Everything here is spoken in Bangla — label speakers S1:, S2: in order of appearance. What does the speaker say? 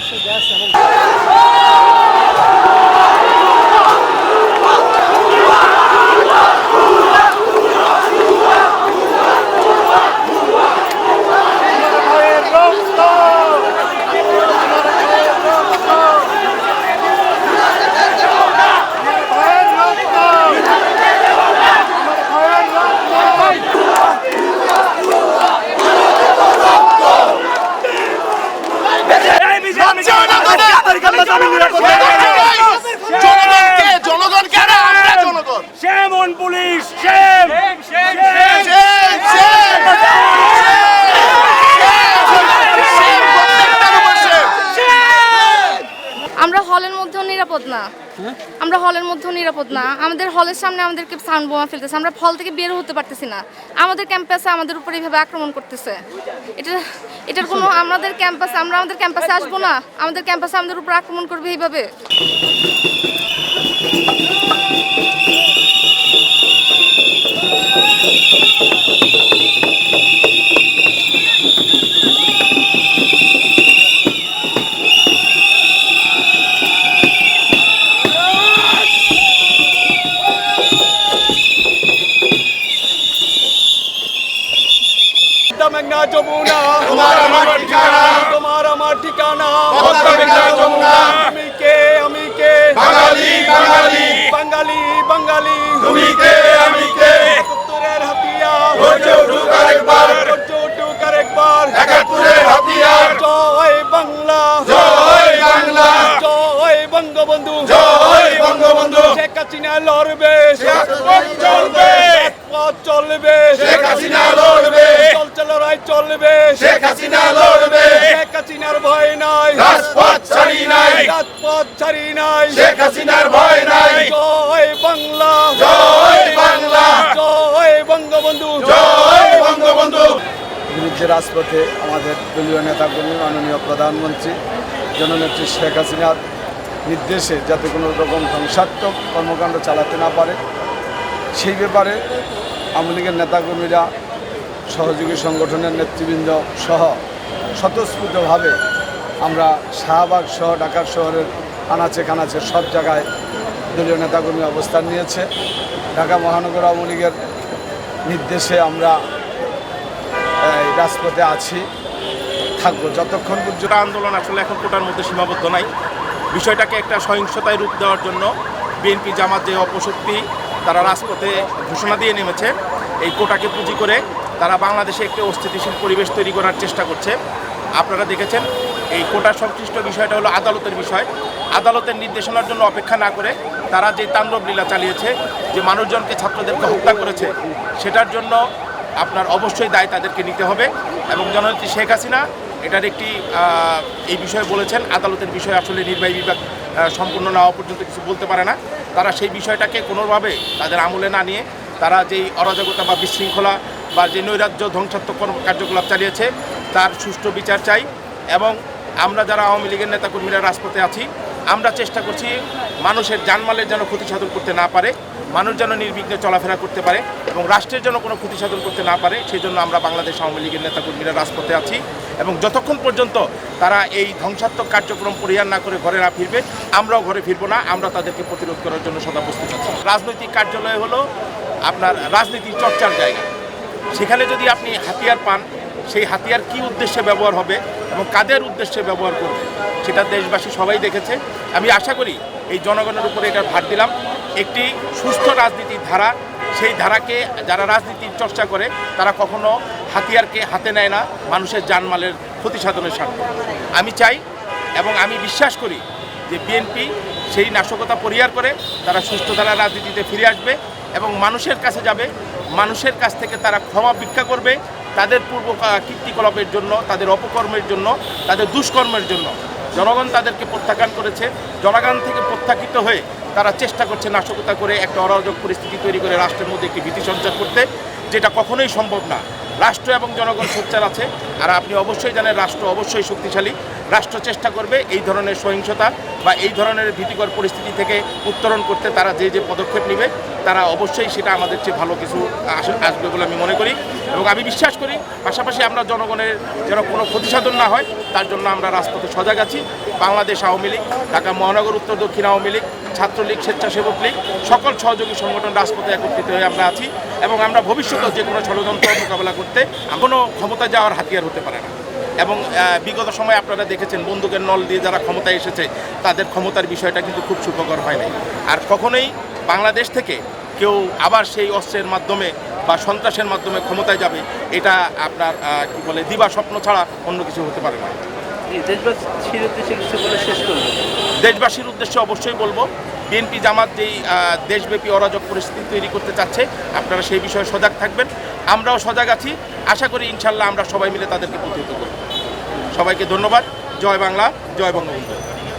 S1: se eu soubesse.
S2: জনগণকে জনগণকে আরে আমরা জনগণ
S3: police! Shame! Shame! Shame!
S2: Shame, shame! Shame, প্রত্যেকটার উপর shame।
S4: আমরা হলের মধ্যেও নিরাপদ না। আমরা হলের মধ্যেও নিরাপদ না। আমাদের হলের সামনে আমাদেরকে সাউন্ড বোমা ফেলতেছে। আমরা হল থেকে বের হতে পারতেছি না। আমাদের ক্যাম্পাসে আমাদের উপর এইভাবে আক্রমণ করতেছে। এটা এটার কোনো আমাদের ক্যাম্পাসে আমরা আমাদের ক্যাম্পাসে আসব না। আমাদের ক্যাম্পাসে আমাদের উপর আক্রমণ করবে এইভাবে।
S3: মেঘনা যমুনা
S2: তোমার আমার ঠিকানা,
S3: তোমার আমার ঠিকানা।
S2: মেঘনা যমুনা,
S3: আমি কে আমি কে?
S2: বাঙালি, বাঙালি,
S3: বাঙালি বাঙালি।
S2: তুমি কে, আমি কে?
S3: একাত্তরের হাতিয়ার।
S2: গর্জে উঠুক আরেকবার,
S3: গর্জে উঠুক আরেকবার।
S2: একাত্তরের হাতিয়ার,
S3: জয় বাংলা।
S2: জয় বাংলা,
S3: জয় বঙ্গবন্ধু।
S2: জয় বঙ্গবন্ধু,
S3: শেখ হাসিনা লড়বে।
S2: রাজপথ চলবে,
S3: রাজপথ চলবে।
S2: শেখ হাসিনা লড়বে,
S3: চলছে লড়াই চলবে।
S2: শেখ হাসিনা লড়বে,
S3: শেখ হাসিনার ভয় নাই।
S2: রাজপথ ছাড়ি নাই,
S3: রাজপথ ছাড়ি নাই।
S2: শেখ হাসিনার ভয় নাই,
S3: জয় বাংলা।
S2: জয় বাংলা,
S3: জয় বঙ্গবন্ধু।
S2: জয় বঙ্গবন্ধু।
S5: বিরুদ্ধে রাজপথে আমাদের দলীয় নেতাকর্মী মাননীয় প্রধানমন্ত্রী জননেত্রী শেখ হাসিনার নির্দেশে যাতে কোনো রকম ধ্বংসাত্মক কর্মকাণ্ড চালাতে না পারে সেই ব্যাপারে আওয়ামী লীগের নেতাকর্মীরা, সহযোগী সংগঠনের নেতৃবৃন্দ সহ স্বতঃস্ফূর্তভাবে আমরা শাহবাগ সহ ঢাকার শহরের আনাচে কানাচে সব জায়গায় দলীয় নেতাকর্মী অবস্থান নিয়েছে। ঢাকা মহানগর আওয়ামী লীগের নির্দেশে আমরা রাজপথে আছি, থাকব যতক্ষণ পর্যন্ত
S6: আন্দোলন আসলে এখন কোটার মধ্যে সীমাবদ্ধ নাই। বিষয়টাকে একটা সহিংসতায় রূপ দেওয়ার জন্য বিএনপি জামাত যে অপশক্তি তারা রাজপথে ঘোষণা দিয়ে নেমেছে। এই কোটাকে পুঁজি করে তারা বাংলাদেশে একটি অস্থিতিশীল পরিবেশ তৈরি করার চেষ্টা করছে। আপনারা দেখেছেন, এই কোটার সংশ্লিষ্ট বিষয়টা হলো আদালতের বিষয়। আদালতের নির্দেশনার জন্য অপেক্ষা না করে তারা যে তাণ্ডব লীলা চালিয়েছে, যে মানুষজনকে ছাত্রদেরকে হত্যা করেছে, সেটার জন্য আপনার অবশ্যই দায় তাদেরকে নিতে হবে এবং জননেত্রী শেখ হাসিনা এটার একটি এই বিষয়ে বলেছেন। আদালতের বিষয়ে আসলে নির্বাহী বিভাগ সম্পূর্ণ না পর্যন্ত কিছু বলতে পারে না। তারা সেই বিষয়টাকে কোনোভাবে তাদের আমলে না নিয়ে তারা যেই অরাজকতা বা বিশৃঙ্খলা বা যে নৈরাজ্য ধ্বংসাত্মক কার্যকলাপ চালিয়েছে, তার সুষ্ঠু বিচার চাই এবং আমরা যারা আওয়ামী লীগের নেতাকর্মীরা রাজপথে আছি, আমরা চেষ্টা করছি মানুষের জানমালের যেন ক্ষতি সাধন করতে না পারে, মানুষ যেন নির্বিঘ্নে চলাফেরা করতে পারে এবং রাষ্ট্রের জন্য কোনো ক্ষতি সাধন করতে না পারে সেই জন্য আমরা বাংলাদেশ আওয়ামী লীগের নেতাকর্মীরা রাজপথে আছি এবং যতক্ষণ পর্যন্ত তারা এই ধ্বংসাত্মক কার্যক্রম পরিহার না করে ঘরে না ফিরবে, আমরাও ঘরে ফিরবো না, আমরা তাদেরকে প্রতিরোধ করার জন্য সদা প্রস্তুত আছি। রাজনৈতিক কার্যালয় হলো আপনার রাজনীতি চর্চার জায়গা। সেখানে যদি আপনি হাতিয়ার পান, সেই হাতিয়ার কি উদ্দেশ্যে ব্যবহার হবে এবং কাদের উদ্দেশ্যে ব্যবহার করবে, সেটা দেশবাসী সবাই দেখেছে। আমি আশা করি এই জনগণের উপরে এটা ভার দিলাম। একটি সুস্থ রাজনীতির ধারা, সেই ধারাকে যারা রাজনীতির চর্চা করে, তারা কখনো হাতিয়ারকে হাতে নেয় না, মানুষের জানমালের ক্ষতি সাধনের স্বার্থে। আমি চাই এবং আমি বিশ্বাস করি যে বিএনপি সেই নাশকতা পরিহার করে তারা সুস্থ ধারা রাজনীতিতে ফিরে আসবে এবং মানুষের কাছে যাবে, মানুষের কাছ থেকে তারা ক্ষমা ভিক্ষা করবে, তাদের পূর্ব কীর্তিকলাপের জন্য, তাদের অপকর্মের জন্য, তাদের দুষ্কর্মের জন্য। জনগণ তাদেরকে প্রত্যাখ্যান করেছে। জনগণ থেকে প্রত্যাখ্যিত হয়ে তারা চেষ্টা করছে নাশকতা করে একটা অরাজক পরিস্থিতি তৈরি করে রাষ্ট্রের মধ্যে একটি ভীতি সঞ্চার করতে, যেটা কখনোই সম্ভব না। রাষ্ট্র এবং জনগণ সোচ্চার আছে, আর আপনি অবশ্যই জানেন রাষ্ট্র অবশ্যই শক্তিশালী। রাষ্ট্র চেষ্টা করবে এই ধরনের সহিংসতা বা এই ধরনের ভীতিকর পরিস্থিতি থেকে উত্তরণ করতে তারা যে যে পদক্ষেপ নেবে তারা অবশ্যই সেটা আমাদের চেয়ে ভালো কিছু আস- আসবে বলে আমি মনে করি এবং আমি বিশ্বাস করি, পাশাপাশি আমরা জনগণের যেন কোনো ক্ষতিসাধন না হয়, তার জন্য আমরা রাজপথে সজাগ আছি। বাংলাদেশ আওয়ামী লীগ, ঢাকা মহানগর, উত্তর দক্ষিণ আওয়ামী লীগ, ছাত্রলীগ, স্বেচ্ছাসেবক লীগ, সকল সহযোগী সংগঠন রাজপথে একত্রিত হয়ে আমরা আছি এবং আমরা ভবিষ্যতে যে কোনো ষড়যন্ত্র মোকাবেলা করতে কোনো ক্ষমতা যাওয়ার হাতিয়ার হতে পারে না। এবং বিগত সময় আপনারা দেখেছেন বন্দুকের নল দিয়ে যারা ক্ষমতায় এসেছে, তাদের ক্ষমতার বিষয়টা কিন্তু খুব সুখকর হয় নাই। আর কখনোই বাংলাদেশ থেকে কেউ আবার সেই অস্ত্রের মাধ্যমে বা সন্ত্রাসের মাধ্যমে ক্ষমতায় যাবে এটা আপনার কি বলে দিবা স্বপ্ন ছাড়া অন্য কিছু হতে পারে না।
S1: দেশবাসীর উদ্দেশ্যে
S6: অবশ্যই বলব বিএনপি জামাত যেই দেশব্যাপী অরাজক পরিস্থিতি তৈরি করতে চাচ্ছে আপনারা সেই বিষয়ে সজাগ থাকবেন। আমরাও সজাগ আছি আশা করি ইনশাল্লাহ আমরা সবাই মিলে তাদেরকে প্রতিহত করব। সবাইকে ধন্যবাদ জয় বাংলা জয় বঙ্গবন্ধু।